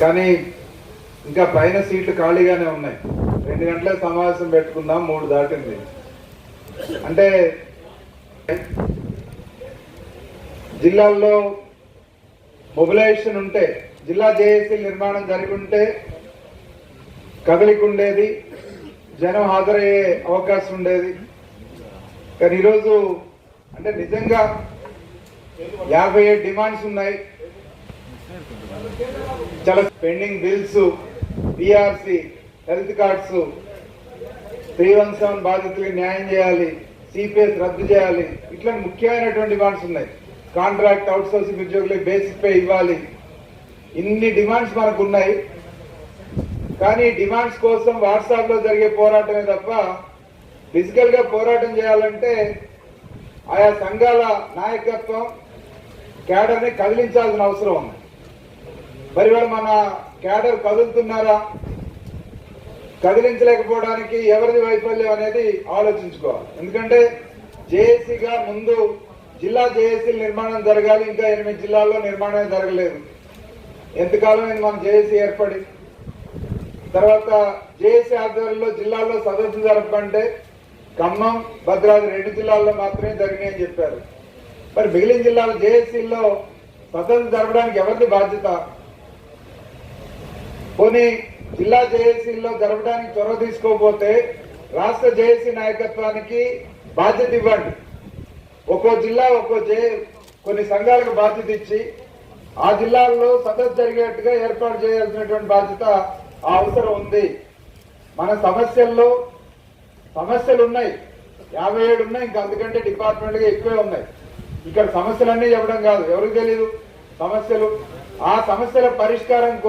కానీ ఇంకా పైన సీట్లు ఖాళీగానే ఉన్నాయి. రెండు గంటల సమావేశం పెట్టుకుందాం మూడు దాటింది. అంటే జిల్లాల్లో మొబిలైజేషన్ ఉంటే జిల్లా జేఏసీ నిర్మాణం జరిగి ఉంటే కదలిక ఉండేది జనం హాజరయ్యే అవకాశం ఉండేది. కానీ ఈరోజు అంటే నిజంగా యాభై ఏడు డిమాండ్స్ ఉన్నాయి. చాలా pending bills PRC health cards three one seven బాధితులకి న్యాయం చేయాలి సిపిఎస్ రద్దు చేయాలి. ఇట్లా ముఖ్యమైనటువంటి డిమాండ్స్ ఉన్నాయి. కాంట్రాక్ట్ అవుట్ సోర్సింగ్ ఉద్యోగులకు బేసిక్ పే ఇవ్వాలి. ఇన్ని డిమాండ్స్ మనకు ఉన్నాయి కానీ డిమాండ్స్ కోసం వాట్సాప్లో జరిగే పోరాటమే తప్ప ఫిజికల్గా పోరాటం చేయాలంటే ఆయా సంఘాల నాయకత్వం క్యాడర్ కదిలించాల్సిన అవసరం ఉంది. మరి వారు మన క్యాడర్ కదులుతున్నారా? కదిలించలేకపోవడానికి ఎవరిది వైఫల్యం అనేది ఆలోచించుకోవాలి. ఎందుకంటే జేఏసీగా ముందు జిల్లా జేఏసీ నిర్మాణం జరగాలి ఇంకా ఎనిమిది జిల్లాల్లో నిర్మాణం జరగలేదు. ఎంతకాలం అయింది మన జేఏసీ ఏర్పడి? తర్వాత జేఏసీ ఆధ్వర్యంలో జిల్లాల్లో సదస్సు జరపంటే ఖమ్మం భద్రాద్రి రెండు జిల్లాల్లో మాత్రమే జరిగినాయని చెప్పారు. మరి మిగిలిన జిల్లాల జేఏసీల్లో సదస్సు జరపడానికి ఎవరిది బాధ్యత? పోనీ జిల్లా జేఏసీలో జరపడానికి చొరవ తీసుకోకపోతే రాష్ట్ర జేఏసీ నాయకత్వానికి బాధ్యత ఇవ్వండి. ఒక్కో జిల్లా ఒక్కో జే కొన్ని సంఘాలకు బాధ్యత ఇచ్చి ఆ జిల్లాల్లో సదస్సు జరిగేట్టుగా ఏర్పాటు చేయాల్సినటువంటి బాధ్యత ఆ అవసరం ఉంది. మన సమస్యల్లో సమస్యలు ఉన్నాయి యాభై ఏడు ఉన్నాయి ఇంకా అందుకంటే డిపార్ట్మెంట్గా ఎక్కువే ఉన్నాయి. ఇక్కడ సమస్యలన్నీ చెప్పడం కాదు ఎవరికి తెలియదు సమస్యలు. ఆ సమస్యల పరిష్కారం కోసం